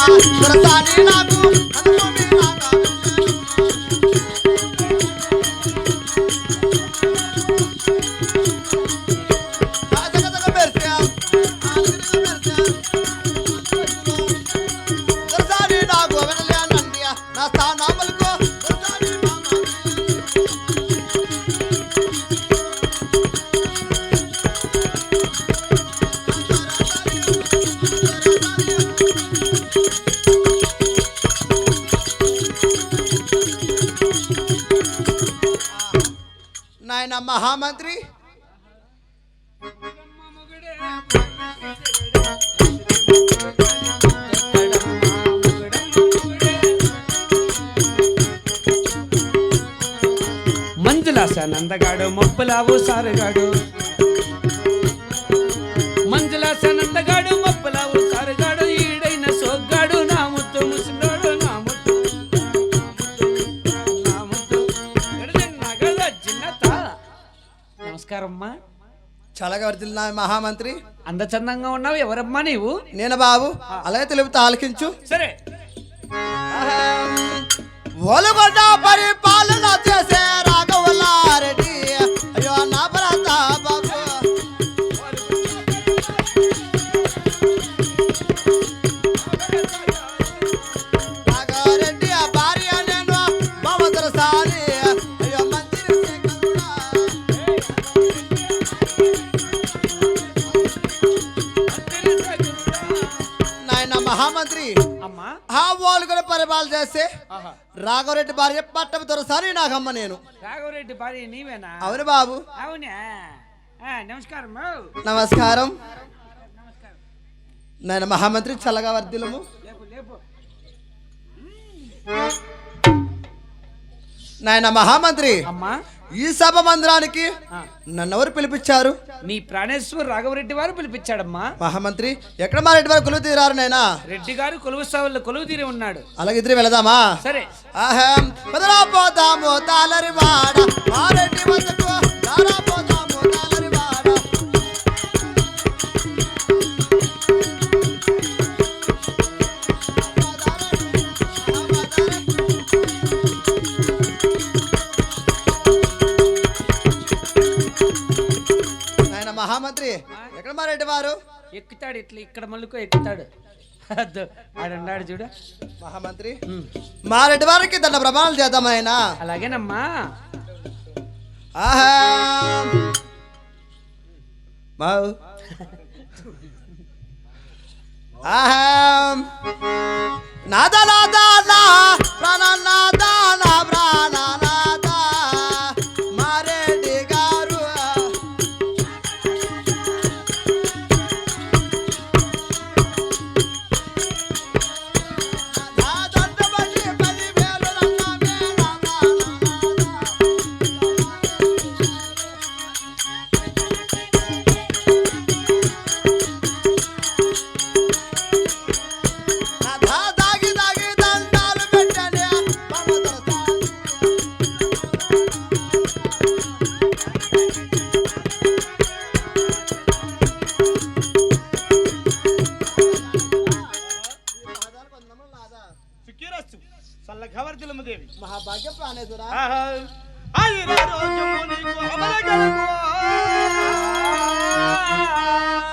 না তোরা জানি না গো నాయన మహామంత్రి మంజులాస నందగాడు మప్పులావు చల్లగా వర్తిల్లు నా మహామంత్రి. అందచందంగా ఉన్నావు ఎవరమ్మా నీవు? నేను బాబు. అలాగే తెలుపుతా ఆలకించు. సరే. ఒలగొండ పరిపాలన చేసే రాఘవరెడ్డి భార్య పట్టం దొరసాని నాకమ్మ నేను. రాఘవరెడ్డి భార్య నీవేనా? అవును బాబు. అవునా? నమస్కారం. నమస్కారం. నాయన మహామంత్రి చల్లగా వర్ధిలము నాయన మహామంత్రి. అమ్మా. ఈ సభ మందిరానికి నన్నెవరు పిలిపించారు? నీ ప్రాణేశ్వర్ రాఘవరెడ్డి వారు పిలిపించాడమ్మా. మహామంత్రి ఎక్కడ మా రెడ్డి వారు కొలువు తీరారు నాయనా? రెడ్డి గారు కొలువు సావుల్లో కొలువు తీరి ఉన్నాడు. అలాగే ఇద్దరు వెళదామా? సరే. అహం బదలాపోతాము తాలరి వాడ. మా రెడ్డి ఎక్కడ మా రెడ్డి వారు? ఎక్కుతాడు ఇట్లా ఇక్కడ మళ్ళుకో ఎక్కుతాడు. ఆడన్నాడు చూడు. మహామంత్రి. మా రెడ్డి వారికి దండ ప్రమాణాలు చేద్దాం ఆయన అలాగేనమ్మా. ఆహా. మావు ఆహా. నాద నాద నా ప్రాణ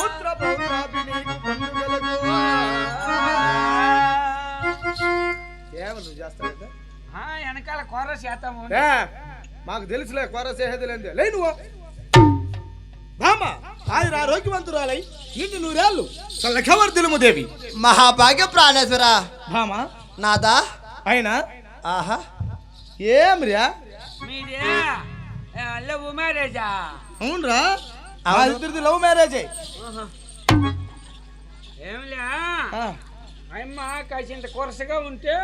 పుత్ర. ఏమ నువ్వు చేస్తావు వెనకాల కూర మాకు తెలుసులే కూర చేసేది లేదే లే నువ్వు. ఆరోగ్యవంతురాలై నిన్ను నూరేళ్ళు చల్ల గవర్దిలము దేవి. మహాభాగ్య ప్రాణేశ్వర. భామ నాదా? అయినా? ఆహా. ఏం రియా మీదే? లవ్ మ్యారేజా అవునరా. లవ్ మ్యారేజ్ ఏమిలే? అమ్మ కాసింత కొరసగా ఉంటే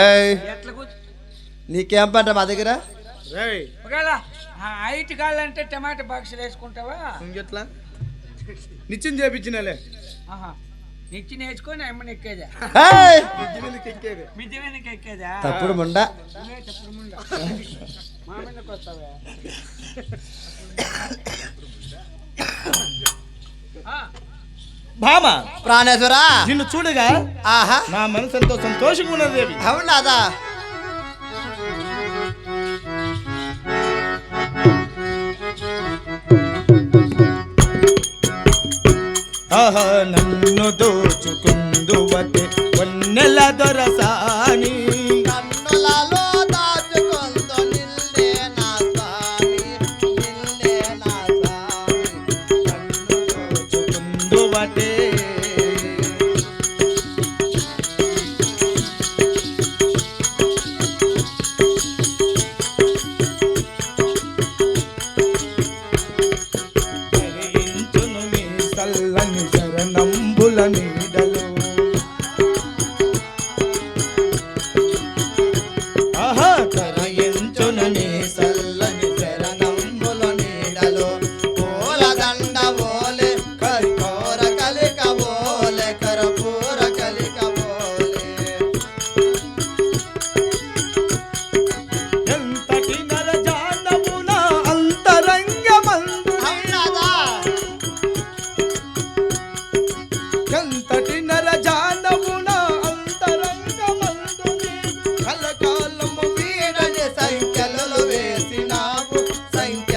ఏయ్. ఎట్లా కూర్చు నీకేం పంట మా దగ్గర? రేయ్. ఒకవేళ హైట్ కావాలంటే టమాటా బాక్సులు వేసుకుంటావా? ఇంకెట్లా నిత్యం చేపించినలే. ఆహా. నిచ్చి నేర్చుకొని అమ్మని ఎక్కేదా? మిద్ది మీదకి ఎక్కేదా. తప్పుడు ముండ? నువ్వే తప్పుడు ముండ. మా మీదకి వస్తావా? ఆ, భామ! ప్రాణేశ్వర! నిన్ను చూడగా ఆహా! నా మనసు ఎంతో సంతోషంగా ఉన్నది దేవి. అవును ఆహా నన్ను దోచుకుందువతే వన్నెల దొరసా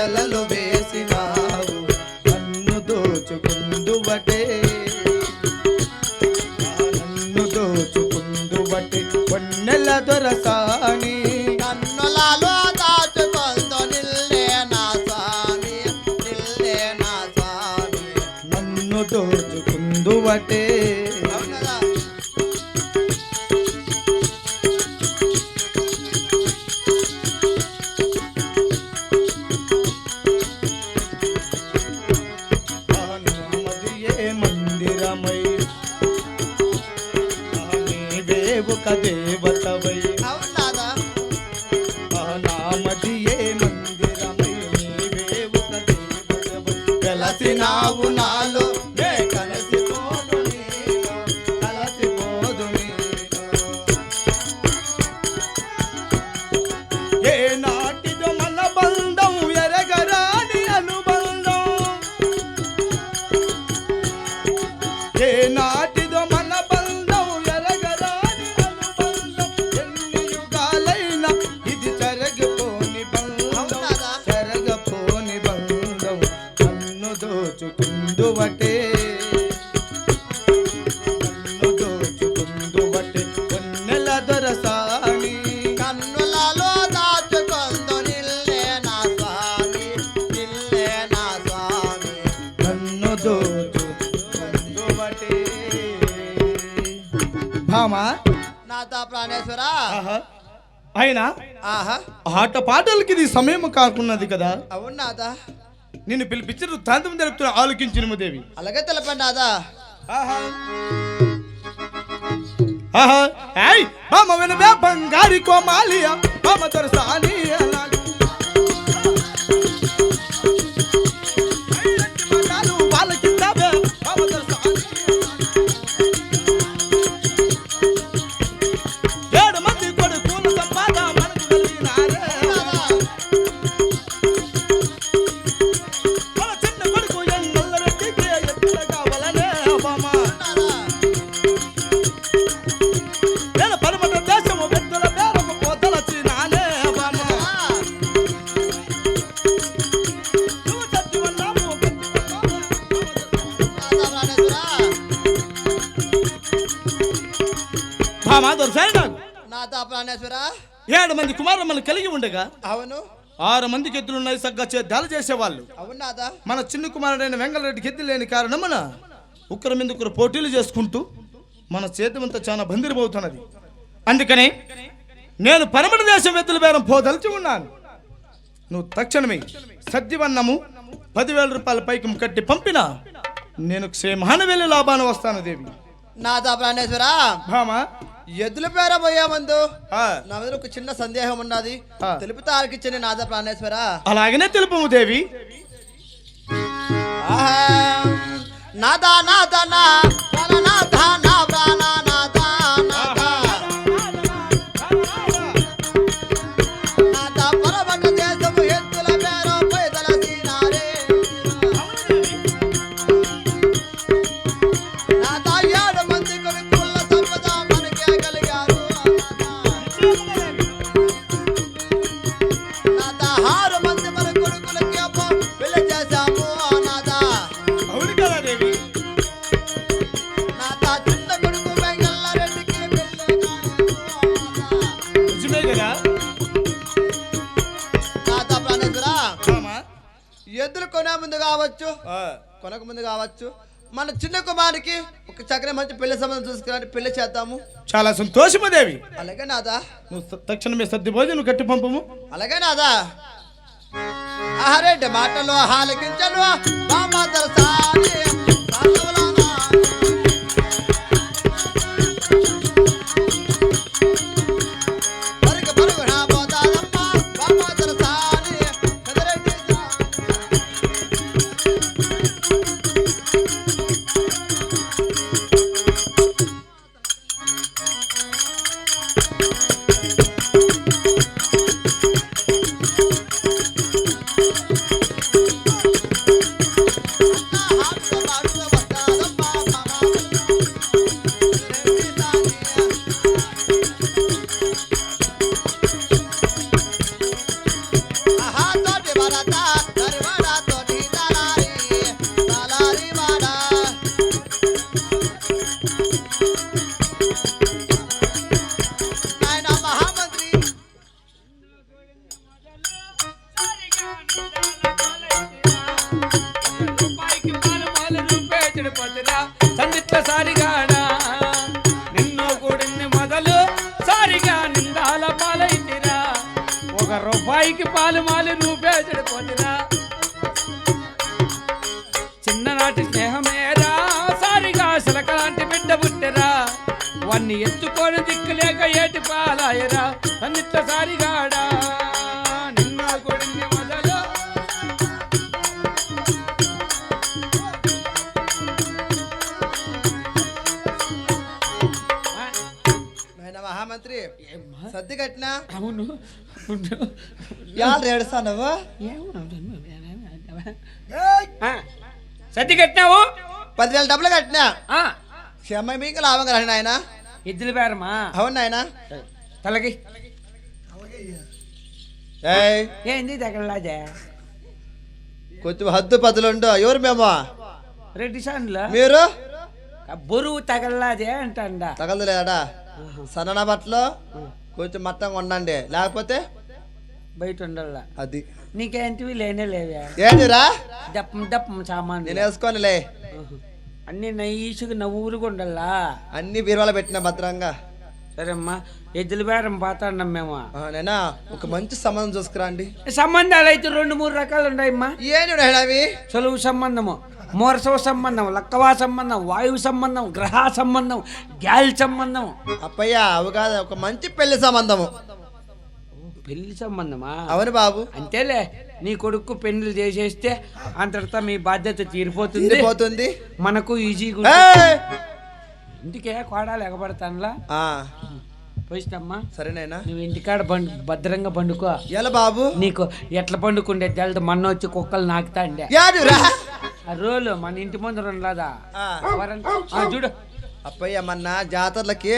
సంఖ్యలలో ఆహా. ఆట పాటలకి ఇది సమయం కాకున్నది కదా. అవును నిన్ను పిలిపించి వృత్తాంతం జరుపుతున్న ఆలోకించిన దేవి. అలాగే తెలపండి నాథా ఆహా. వినవే బంగారి కోమాలియా బామ దొరసాని ఏడు మంది కుమారమ్మలు కలిగి ఉండగా అవును. ఆరు మందికి ఎద్దులున్నాయి సగ్గా చేద్దాలు చేసేవాళ్ళు. అవును నాథ మన చిన్న కుమారుడైన వెంగళరెడ్డికి ఎద్దు లేని కారణమున ఒకరి మీద ఒకరు పోటీలు చేసుకుంటూ మన చేతమంతా చాలా బందిరిపోతున్నది. అందుకనే నేను పరమణ దేశం ఎద్దుల బేరం పోదలిచి ఉన్నాను. నువ్వు తక్షణమే సద్యవన్నము పదివేల రూపాయల పైకి కట్టి పంపిన నేను క్షేమాన వెళ్ళి లాభాన వస్తాను దేవి. నాథ ప్రాణేశ్వర? భామ ఎద్దుల పేర పోయే ముందు? ఆ, నా మీద ఒక చిన్న సందేహం ఉన్నది. ఆ. తెలుపుతా ఆలకిచ్చని నాథ ప్రాణేశ్వర. అలాగనే తెలుపము దేవి. ఆహా. నాథ నాథ నా. ప్రాణ నాథ నా. కొనక ముందు కావచ్చు. మన చిన్న కుమారికి ఒక చక్కని మంచి పెళ్ళి సంబంధం చూసుకుని పెళ్ళి చేద్దాము. చాలా సంతోషము దేవి. అలాగే నాదా. నువ్వు తక్షణమే సర్ది భోజనం కట్టి పంపము. అలాగే నాదా. ఆహారెడ్డి మాటలు హాలకించను బామ్మదర సాని రూపాయికి పాలు మాలు రూపే చెడిపోతురా చిన్ననాటి స్నేహమేరా సారిగా శిలకలాంటి బిడ్డ పుట్టెరా. వాన్ని ఎత్తుకొని దిక్కులేక ఏటి పాలాయరా సందిట్ల సారిగాడా. సర్ది కట్టినా? అవును. యాళ్ళు సర్ది కట్టినావు? పదివేల డబ్బులు కట్టినా? క్షమ మీకు లాభం కదా నాయన? ఎద్దుల బేరమా? అవును నాయన. తలకి. ఏంది తగలలాజే కొంచెం హద్దు పదులుండు ఎవరు మేము? రెడ్డి సాన్లో? మీరు? బరువు తగలలాజే అంటాండా. తగలలేడా సన్న బట్టలు? కొంచెం మట్టంగా ఉండండి. లేకపోతే బయట ఉండాల అది. నీకేంటివి లేనే లేవే. ఏంటిరా దప్పం దప్పం సామాన్ నేను వేసుకోనిలే. అన్ని నైసుగా నవ్వులుగా ఉండాలా అన్ని బీరువాలో పెట్టిన భద్రంగా. సరేమ్మా. ఎద్దుల బేరం పోతాండం మేము? నేనా? ఒక మంచి సంబంధం చూసుకురండి సంబంధాలు అయితే రెండు మూడు రకాలు ఉన్నాయమ్మా నాయన అవి? సులువు సంబంధము. మోరసవ సంబంధం లక్కవా సంబంధం వాయువు సంబంధం గ్రహ సంబంధం గాలి సంబంధం. అప్పయ్య అవి కాదు ఒక మంచి పెళ్ళి సంబంధము. పెళ్ళి సంబంధమా? అవును బాబు. అంతేలే నీ కొడుకు పెళ్ళి చేసేస్తే అంతటితో మీ బాధ్యత తీరిపోతుంది. పోతుంది మనకు ఈజీగా! ఇంటికే కోడాలు ఎగబడతానులా? పోయిస్తమ్మా. సరేనైనా. నువ్వు ఇంటికాడ బండు భద్రంగా పండుకో. ఎలా బాబు? నీకు ఎట్లా పండుకుండే తెలదు మొన్న వచ్చి కుక్కలు నాకుతా అండే. రోలు మన ఇంటి ముందు ఉండదా ఆ, చూడు. అప్పయ్య మొన్న జాతరలకి.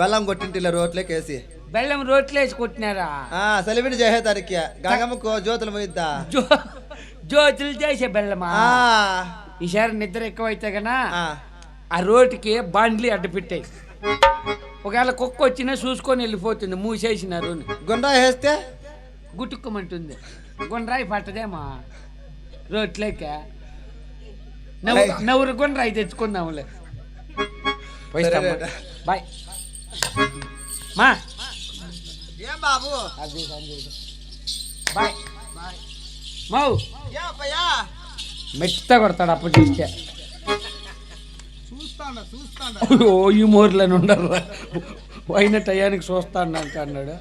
బెల్లం కొట్టింటిలే రోట్లోకి వేసి బెల్లం రోట్లేసి కొట్టినారా? ఆ సెలవిడి చేసేదానికి గంగమ్మకు జ్యోతులు పోయిద్దా జ్యోతులు చేసే బెల్లమా? ఈసారి నిద్ర ఎక్కువైతే గనా ఆ. ఆ రోడ్డుకి బాండ్లీ అడ్డు పెట్టాయి ఒకవేళ కుక్క వచ్చినా చూసుకొని వెళ్ళిపోతుంది మూసేసినారు అని. గుండ్రా వేస్తే? గుట్టుకోమంటుంది గుండ్రాయి పట్టదేమా. రోట్లేక నవ్వు నవ్వురు గుండ్రాయి తెచ్చుకుందాంలే. సరేలేరా. బాయ్. మా. ఏం బాబు? అది సంజయ్ బాయ్. మౌ. ఏ అప్పయ్యా? మెత్త కొడతాడు అప్పుడు చూస్తే. ఓ ఈ మోర్లని ఉండరు అయిన టయానికి చూస్తాను అంటున్నాడు